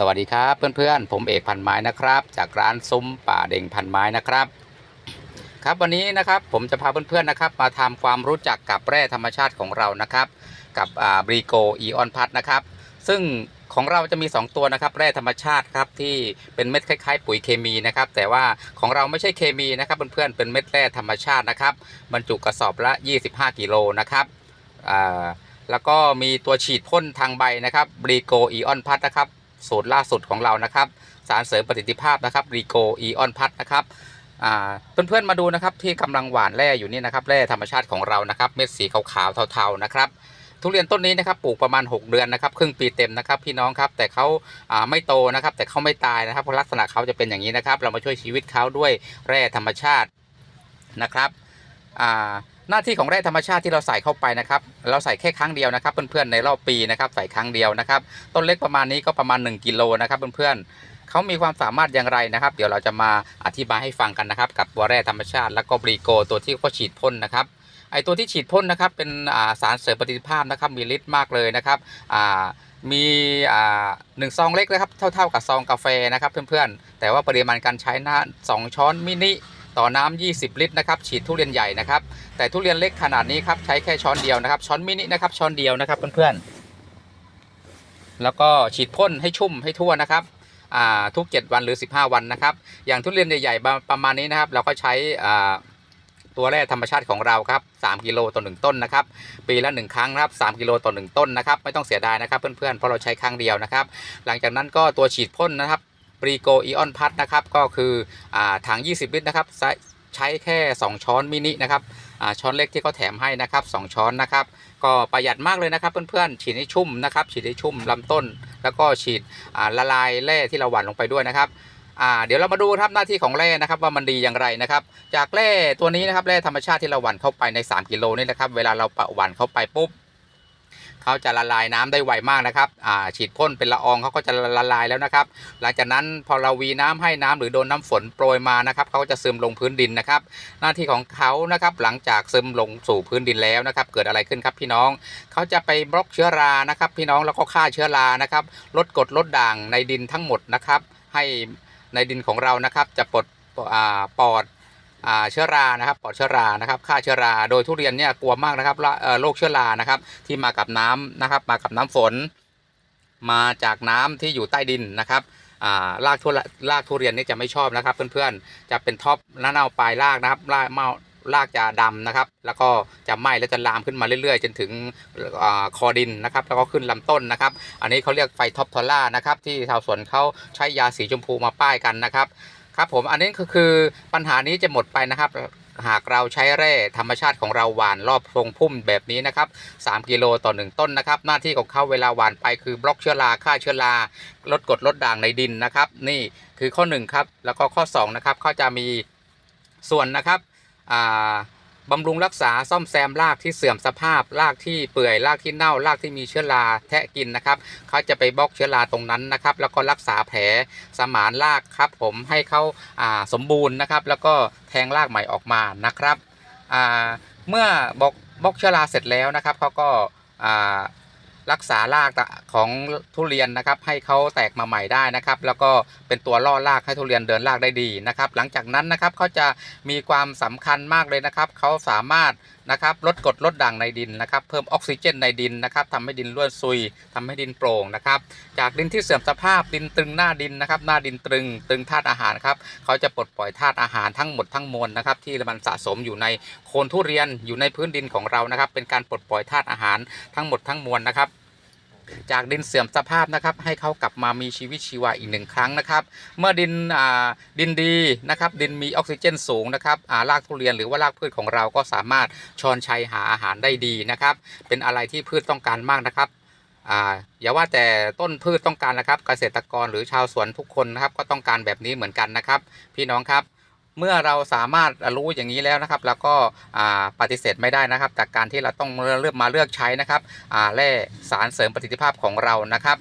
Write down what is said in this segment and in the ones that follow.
สวัสดีครับเพื่อนๆ ผมเอกพันไม้นะครับ จากร้านซุ้มป่าเด่งพันไม้นะครับ ครับวันนี้นะครับผมจะพาเพื่อนๆนะครับ มาทำความรู้จักกับแร่ธรรมชาติของเรานะครับ กับบริโกอีออนพัทนะครับ ซึ่งของเราจะมี 2 ตัวนะครับแร่ธรรมชาติครับที่เป็นเม็ดคล้ายๆ ปุ๋ยเคมีนะครับ แต่ว่าของเราไม่ใช่เคมีนะครับเพื่อนๆเป็นเม็ดแร่ธรรมชาตินะครับบรรจุกระสอบละ 25 กิโลนะครับอ่าแล้วก็มีตัวฉีดพ่นทางใบนะครับบริโกอีออนพัทนะครับ สูตรล่าสุดของเรานะครับ สารเสริมประสิทธิภาพนะครับรีโกอีออนพัทนะครับเพื่อนๆมาดูนะครับที่กำลังหวานแร่อยู่นี่นะครับแร่ธรรมชาติของเรานะครับ เม็ดสีขาวๆเทาๆนะครับทุเรียนต้นนี้นะครับปลูกประมาณ 6 เดือนนะครับครึ่งปีเต็มนะครับพี่น้องครับแต่เขาอ่าไม่โตนะครับ แต่เขาไม่ตายนะครับเพราะลักษณะเขาจะเป็นอย่างนี้นะครับ เรามาช่วยชีวิตเขาด้วยแร่ธรรมชาตินะครับอ่า หน้าที่ของแร่ธรรมชาติที่เราใส่เข้าไปนะครับ เราใส่แค่ครั้งเดียวนะครับ เพื่อนๆในรอบปีนะครับใส่ครั้งเดียวนะครับ ต้นเล็กประมาณนี้ก็ประมาณ 1กิโลนะครับเพื่อนๆเขามีความสามารถอย่างไรนะครับ เดี๋ยวเราจะมาอธิบายให้ฟังกันนะครับ กับตัวแร่ธรรมชาติ แล้วก็บรีโกตัวที่เขาฉีดพ่นนะครับไอตัวที่ฉีดพ่นนะครับเป็นสารเสริมประสิทธิภาพนะครับมีฤทธิ์มากเลยนะครับมีหนึ่งซองเล็กนะครับเท่า ๆกับซองกาแฟนะครับเพื่อนๆแต่ว่าปริมาณการใช้นะสองช้อนมินิ ต่อน้ำ20 ลิตรนะครับฉีดทุเรียนใหญ่นะครับ แต่ทุเรียนเล็กขนาดนี้ครับใช้แค่ช้อนเดียวนะครับ ช้อนมินินะครับช้อนเดียวนะครับเพื่อนๆแล้วก็ฉีดพ่นให้ชุ่มให้ทั่วนะครับอ่าทุก 7 วันหรือ 15 วันนะครับ อย่างทุเรียนใหญ่ๆประมาณนี้นะครับ เราก็ใช้อ่าตัวแร่ธรรมชาติของเราครับ3กิโลต่อ1ต้นนะครับ ปีละ 1 ครั้งนะครับ3กิโลต่อ1ต้นนะครับ ไม่ต้องเสียดายนะครับเพื่อนๆเพราะเราใช้ครั้งเดียวนะครับ หลังจากนั้นก็ตัวฉีดพ่นนะครับ ปรีโกอีออนพัทนะครับก็คืออถัง 20 ลิตรนะครับใช้แค่ 2 ช้อนมินินะครับช้อนเล็กที่เขาแถมให้นะครับ 2 ช้อนนะครับ ก็ประหยัดมากเลยนะครับ เพื่อนๆฉีดให้ชุ่มนะครับ ฉีดให้ชุ่มลำต้น แล้วก็ฉีดละลายแร่ที่เราหว่านลงไปด้วยนะครับเดี๋ยวเรามาดูครับหน้าที่ของแร่นะครับว่ามันดีอย่างไรนะครับ จากแร่ตัวนี้นะครับแร่ธรรมชาติที่เราหว่านเข้าไปใน 3 กิโลนี่นะครับ เวลาเราหว่านเข้าไปปุ๊บ เขาจะละลายน้ำได้ไวมากนะครับฉีดพ่นเป็นละอองเขาก็จะละลายแล้วนะครับ หลังจากนั้นพอเราวีน้ำให้น้ำหรือโดนน้ำฝนโปรยมานะครับเขาก็จะซึมลงพื้นดินนะครับ หน้าที่ของเขานะครับหลังจากซึมลงสู่พื้นดินแล้วนะครับ เกิดอะไรขึ้นครับพี่น้องเขาจะไปบล็อกเชื้อรานะครับ พี่น้องแล้วก็ฆ่าเชื้อรานะครับ ลดกรดลดด่างในดินทั้งหมดนะครับ ให้ในดินของเรานะครับจะปลดปอด เชื้อรานะครับปลอดเชื้อรานะครับฆ่าเชื้อราโดยทุเรียนเนี่ยกลัวมากนะครับโรคเชื้อรานะครับที่มากับน้ำนะครับมากับน้ำฝน มาจากน้ำที่อยู่ใต้ดินนะครับอ่ารากทุรากทุเรียนนี่จะไม่ชอบนะครับ เพื่อนๆจะเป็นท็อปหน้าเน่าปลายรากนะครับรากเมารากจะดำนะครับ แล้วก็จะไหม้แล้วจะลามขึ้นมาเรื่อยๆ จนถึงอคอดินนะครับ แล้วก็ขึ้นลำต้นนะครับ อันนี้เขาเรียกไฟท็อปทอล่านะครับ ที่ชาวสวนเขาใช้ยาสีชมพูมาป้ายกันนะครับ ครับผมอันนี้ก็คือปัญหานี้จะหมดไปนะครับ หากเราใช้แร่ธรรมชาติของเราหว่านรอบทรงพุ่มแบบนี้นะครับ3กิโลต่อ 1 ต้นนะครับ หน้าที่ของเขาเวลาหว่านไปคือบล็อกเชื้อราฆ่าเชื้อราลดกรดลดด่างในดินนะครับ นี่คือข้อ1ครับแล้วก็ข้อ2นะครับเขาจะมีส่วนนะครับอ่า บำรุงรักษาซ่อมแซมรากที่เสื่อมสภาพรากที่เปื่อยรากที่เน่ารากที่มีเชื้อราแทะกินนะครับเขาจะไปบล็อกเชื้อราตรงนั้นนะครับ แล้วก็รักษาแผลสมานรากครับผมให้เขาาสมบูรณ์นะครับ แล้วก็แทงรากใหม่ออกมานะครับเมื่อบล็อกบล็อกเชื้อราเสร็จแล้วนะครับเขาก็า รักษารากของทุเรียนนะครับ ให้เขาแตกมาใหม่ได้นะครับ แล้วก็เป็นตัวล่อรากให้ทุเรียนเดินรากได้ดีนะครับ หลังจากนั้นนะครับเขาจะมีความสำคัญมากเลยนะครับเขาสามารถนะครับลดกรดลดด่างในดินนะครับ เพิ่มออกซิเจนในดินนะครับทำให้ดินร่วนซุยทำให้ดินโปร่งนะครับ จากดินที่เสื่อมสภาพดินตึงหน้าดินนะครับ หน้าดินตรึงตึงธาตุอาหารครับเขาจะปลดปล่อยธาตุอาหารทั้งหมดทั้งมวลนะครับ ที่มันสะสมอยู่ในโคนทุเรียนอยู่ในพื้นดินของเรานะครับ เป็นการปลดปล่อยธาตุอาหารทั้งหมดทั้งมวลนะครับ จากดินเสื่อมสภาพนะครับ ให้เขากลับมามีชีวิตชีวาอีกหนึ่งครั้งนะครับ เมื่อดินอ่าดินดีนะครับ ดินมีออกซิเจนสูงนะครับอ่ารากทุเรียนหรือว่ารากพืชของเราก็สามารถชอนชัยหาอาหารได้ดีนะครับ เป็นอะไรที่พืชต้องการมากนะครับอ่าอย่าว่าแต่ต้นพืชต้องการนะครับ เกษตรกรหรือชาวสวนทุกคนนะครับ ก็ต้องการแบบนี้เหมือนกันนะครับ พี่น้องครับ เมื่อเราสามารถรู้อย่างนี้แล้วนะครับ แล้วก็ปฏิเสธไม่ได้นะครับ จากการที่เราต้องเลือกมาเลือกใช้นะครับแร่สารเสริมประสิทธิภาพของเรานะครับ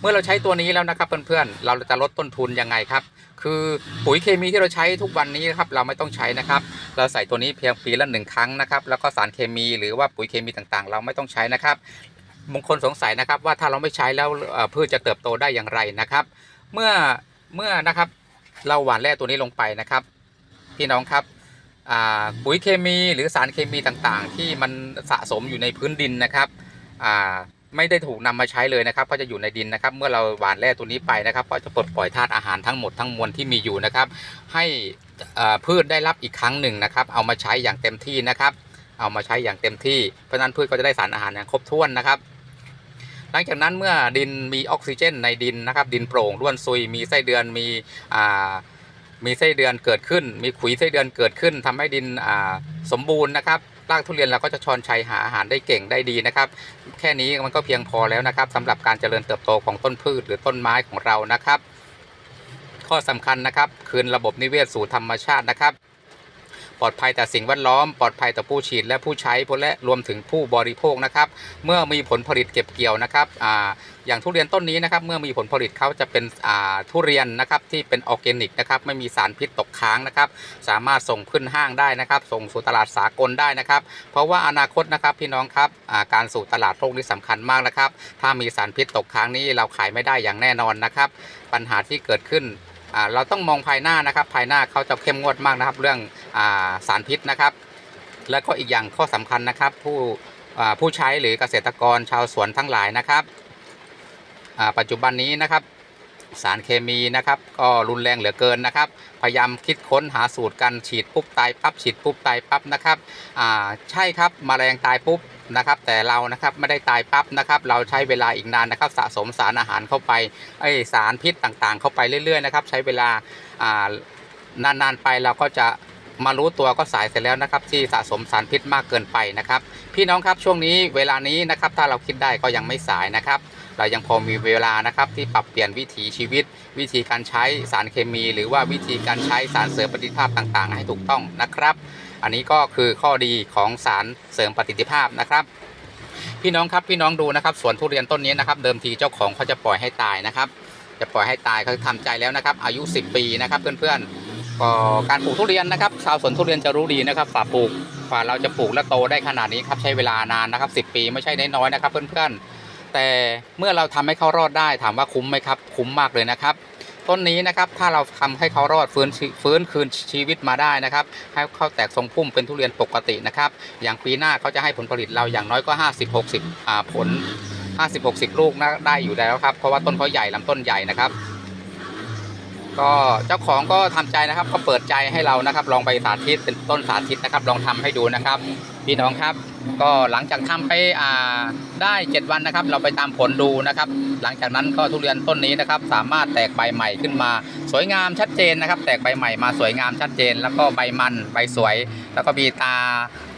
เมื่อเราใช้ตัวนี้แล้วนะครับเพื่อนๆเราจะลดต้นทุนยังไงครับคือปุ๋ยเคมีที่เราใช้ทุกวันนี้นะครับเราไม่ต้องใช้นะครับ เราใส่ตัวนี้เพียงปีละหนึ่งครั้งนะครับ แล้วก็สารเคมีหรือว่าปุ๋ยเคมีต่างๆ เราไม่ต้องใช้นะครับบางคนสงสัยนะครับว่าถ้าเราไม่ใช้แล้วพืชจะเติบโตได้อย่างไรนะครับ เมื่อเมื่อนะครับ เราหว่านแร่ตัวนี้ลงไปนะครับพี่น้องครับปุ๋ยเคมีหรือสารเคมีต่างๆ ที่มันสะสมอยู่ในพื้นดินนะครับไม่ได้ถูกนำมาใช้เลยนะครับก็จะอยู่ในดินนะครับ เมื่อเราหว่านแร่ตัวนี้ไปนะครับ ก็จะปลดปล่อยธาตุอาหารทั้งหมดทั้งมวลที่มีอยู่นะครับ ให้พืชได้รับอีกครั้งหนึ่งนะครับ เอามาใช้อย่างเต็มที่นะครับ เอามาใช้อย่างเต็มที่เพราะฉะนั้นพืชก็จะได้สารอาหารอย่างครบถ้วนนะครับ หลังจากนั้นเมื่อดินมีออกซิเจนในดินนะครับ ดินโปร่งร่วนซุยมีไส้เดือนมีอ่ามีไส้เดือนเกิดขึ้น มีขุยไส้เดือนเกิดขึ้นทำให้ดินอ่าสมบูรณ์นะครับรากทุเรียนเราก็จะชอนชัยหาอาหารได้เก่งได้ดีนะครับ แค่นี้มันก็เพียงพอแล้วนะครับสำหรับการเจริญเติบโตของต้นพืชหรือต้นไม้ของเรานะครับ ข้อสำคัญนะครับ คืนระบบนิเวศสู่ธรรมชาตินะครับ ปลอดภัยต่อสิ่งแวดล้อม ปลอดภัยต่อผู้ฉีดและผู้ใช้และรวมถึงผู้บริโภคนะครับ เมื่อมีผลผลิตเก็บเกี่ยวนะครับอ่าอย่างทุเรียนต้นนี้นะครับ เมื่อมีผลผลิตเขาจะเป็นอ่าทุเรียนนะครับที่เป็นออร์แกนิกนะครับ ไม่มีสารพิษตกค้างนะครับ สามารถส่งขึ้นห้างได้นะครับ ส่งสู่ตลาดสากลได้นะครับ เพราะว่าอนาคตนะครับพี่น้องครับอ่าการสู่ตลาดโลกนี้สำคัญมากนะครับ ถ้ามีสารพิษตกค้างนี้เราขายไม่ได้อย่างแน่นอนนะครับ ปัญหาที่เกิดขึ้นเราต้องมองภายหน้านะครับ ภายหน้าเขาจะเข้มงวดมากนะครับ เรื่อง สารพิษนะครับ แล้วก็อีกอย่างข้อสำคัญนะครับ ผู้ผู้ใช้หรือเกษตรกรชาวสวนทั้งหลายนะครับปัจจุบันนี้นะครับ สารเคมีนะครับ ก็รุนแรงเหลือเกินนะครับ พยายามคิดค้นหาสูตรกันฉีดปุ๊บตายปั๊บฉีดปุ๊บตายปั๊บนะครับใช่ครับมแมลงตายปุ๊บนะครับแต่เรานะครับไม่ได้ตายปั๊บนะครับเราใช้เวลาอีกนานนะครับสะสมสารอาหารเข้าไปไอสารพิษต่างๆ เข้าไปเรื่อยๆนะครับใช้เวลานานๆไปเราก็จะ มารู้ตัวก็สายเสร็จแล้วนะครับที่สะสมสารพิษมากเกินไปนะครับ พี่น้องครับช่วงนี้เวลานี้นะครับถ้าเราคิดได้ก็ยังไม่สายนะครับ เรายังพอมีเวลานะครับที่ปรับเปลี่ยนวิถีชีวิต วิธีการใช้สารเคมี หรือว่าวิธีการใช้สารเสริมประสิทธิภาพต่างๆ ให้ถูกต้องนะครับ อันนี้ก็คือข้อดีของสารเสริมประสิทธิภาพนะครับพี่น้องครับพี่น้องดูนะครับสวนทุเรียนต้นนี้นะครับเดิมทีเจ้าของเขาจะปล่อยให้ตายนะครับ จะปล่อยให้ตายเขาทำใจแล้วนะครับ อายุ 10 ปีนะครับเพื่อนๆ ก็การปลูกทุเรียนนะครับชาวสวนทุเรียนจะรู้ดีนะครับฝ่าปลูกฝ่าเราจะปลูกและโตได้ขนาดนี้ครับใช้เวลานานนะครับ 10 ปีไม่ใช่น้อยๆนะครับเพื่อนๆแต่เมื่อเราทำให้เขารอดได้ ถามว่าคุ้มไหมครับ คุ้มมากเลยนะครับ ต้นนี้นะครับถ้าเราทำให้เขารอดฟื้นฟื้นคืนชีวิตมาได้นะครับ ให้เขาแตกทรงพุ่มเป็นทุเรียนปกตินะครับอย่างปีหน้าเขาจะให้ผลผลิตเราอย่างน้อยก็ 50 60อ่าผล 50 60 ลูกนะได้อยู่แล้วครับเพราะว่าต้นเขาใหญ่ลำต้นใหญ่นะครับ ก็เจ้าของก็ทำใจนะครับก็เปิดใจให้เรานะครับ ลองไปสาธิตเป็นต้นสาธิตนะครับ ลองทำให้ดูนะครับพี่น้องครับ ก็หลังจากทำไปอ่าได้ 7 วันนะครับ เราไปตามผลดูนะครับ หลังจากนั้นก็ทุเรียนต้นนี้นะครับ สามารถแตกใบใหม่ขึ้นมา สวยงามชัดเจนนะครับ แตกใบใหม่มาสวยงามชัดเจน แล้วก็ใบมันใบสวย แล้วก็มีตา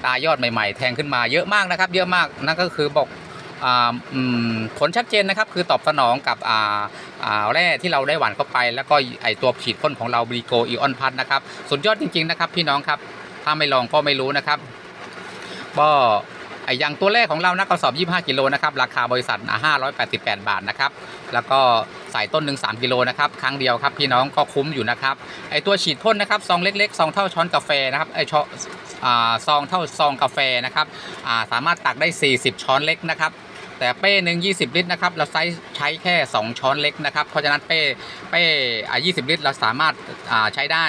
ตายอดใหม่ ๆ แทงขึ้นมาเยอะมากนะครับ เยอะมากนั่นก็คือบอก ผลชัดเจนนะครับ คือตอบสนองกับแร่ที่เราได้หวานเข้าไป แล้วก็ไอตัวฉีดพ่นของเราบริโกอีออนพัทนะครับสุดยอดจริงๆนะครับ พี่น้องครับถ้าไม่ลองก็ไม่รู้นะครับก็ไออย่างตัวแรกของเรานะกระสอบ 25 กิโลนะครับราคาบริษัทอะ588 บาทนะครับแล้วก็ใส่ต้นหนึ่ง3กิโลนะครับครั้งเดียวครับพี่น้องก็คุ้มอยู่นะครับไอตัวฉีดพ่นนะครับซองเล็กๆซองเท่าช้อนกาแฟนะครับไอช้อนซองเท่าซองกาแฟนะครับสามารถตักได้ 40 ช้อนเล็กนะครับ แต่เป้หนึ่ง20ลิตรนะครับเราใช้ใช้แค่ 2 ช้อนเล็กนะครับเพราะฉะนั้นเป้เป้อ่า20ลิตรเราสามารถอ่าใช้ได้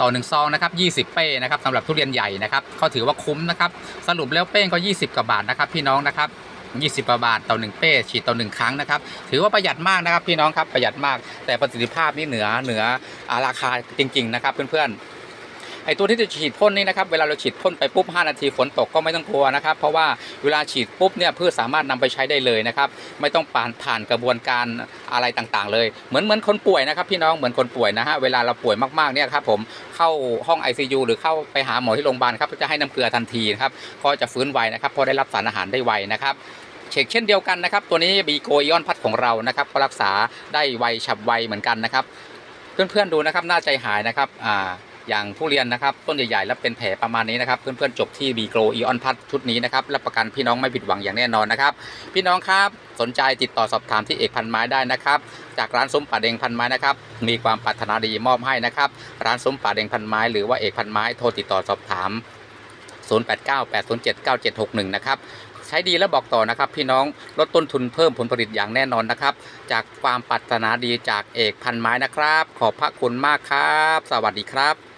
ต่อ1ซองนะครับ20 เป้นะครับสำหรับทุเรียนใหญ่นะครับเขาถือว่าคุ้มนะครับสรุปแล้วเป้งก็ 20กว่าบาทนะครับพี่น้องนะครับ20กว่าบาทต่อ 1 เป้ฉีดต่อ 1 ครั้งนะครับ ถือว่าประหยัดมากนะครับพี่น้องครับประหยัดมากแต่ประสิทธิภาพนี่เหนือเหนืออาราคาจริง ๆ นะครับเพื่อนๆ ไอตัวที่จะฉีดพ่นนี่นะครับเวลาเราฉีดพ่นไปปุ๊บ 5 นาทีฝนตกก็ไม่ต้องกลัวนะครับเพราะว่าเวลาฉีดปุ๊บเนี่ยพืชสามารถนำไปใช้ได้เลยนะครับไม่ต้องผ่านผ่านกระบวนการอะไรต่างๆ เลย เหมือนเหมือนคนป่วยนะครับพี่น้องเหมือนคนป่วยนะฮะเวลาเราป่วยมากๆเนี่ยครับผมเข้าห้อง ICU หรือเข้าไปหาหมอที่โรงพยาบาลครับก็จะให้น้ำเกลือทันทีนะครับก็จะฟื้นไวนะครับเพราะได้รับสารอาหารได้ไวนะครับเช็คเช่นเดียวกันนะครับ ตัวนี้บีโกอิออนพัดของเรานะครับก็รักษาได้ไวฉับไวเหมือนกันนะครับ เพื่อนๆดูนะครับน่าใจหายนะครับอ่า อย่างทุเรียนนะครับต้นใหญ่ๆแล้วเป็นแผลประมาณนี้นะครับเพื่อนๆจบที่บีโกอีออนพัทชุดนี้นะครับรับประกันพี่น้องไม่ผิดหวังอย่างแน่นอนนะครับ พี่น้องครับสนใจติดต่อสอบถามที่เอกพันไม้ได้นะครับ จากร้านซุ้มป่าเดงพันไม้นะครับมีความปรารถนาดีมอบให้นะครับ ร้านซุ้มป่าเดงพันไม้หรือว่าเอกพันไม้โทรติดต่อสอบถาม 0898079761 นะครับแชช้ดีแล้วบอกต่อนะครับ พี่น้องลดต้นทุนเพิ่มผลผลิตอย่างแน่นอนนะครับ จากความปรารถนาดีจากเอกพันไม้นะครับ ขอบพระคุณมากครับ สวัสดีครับ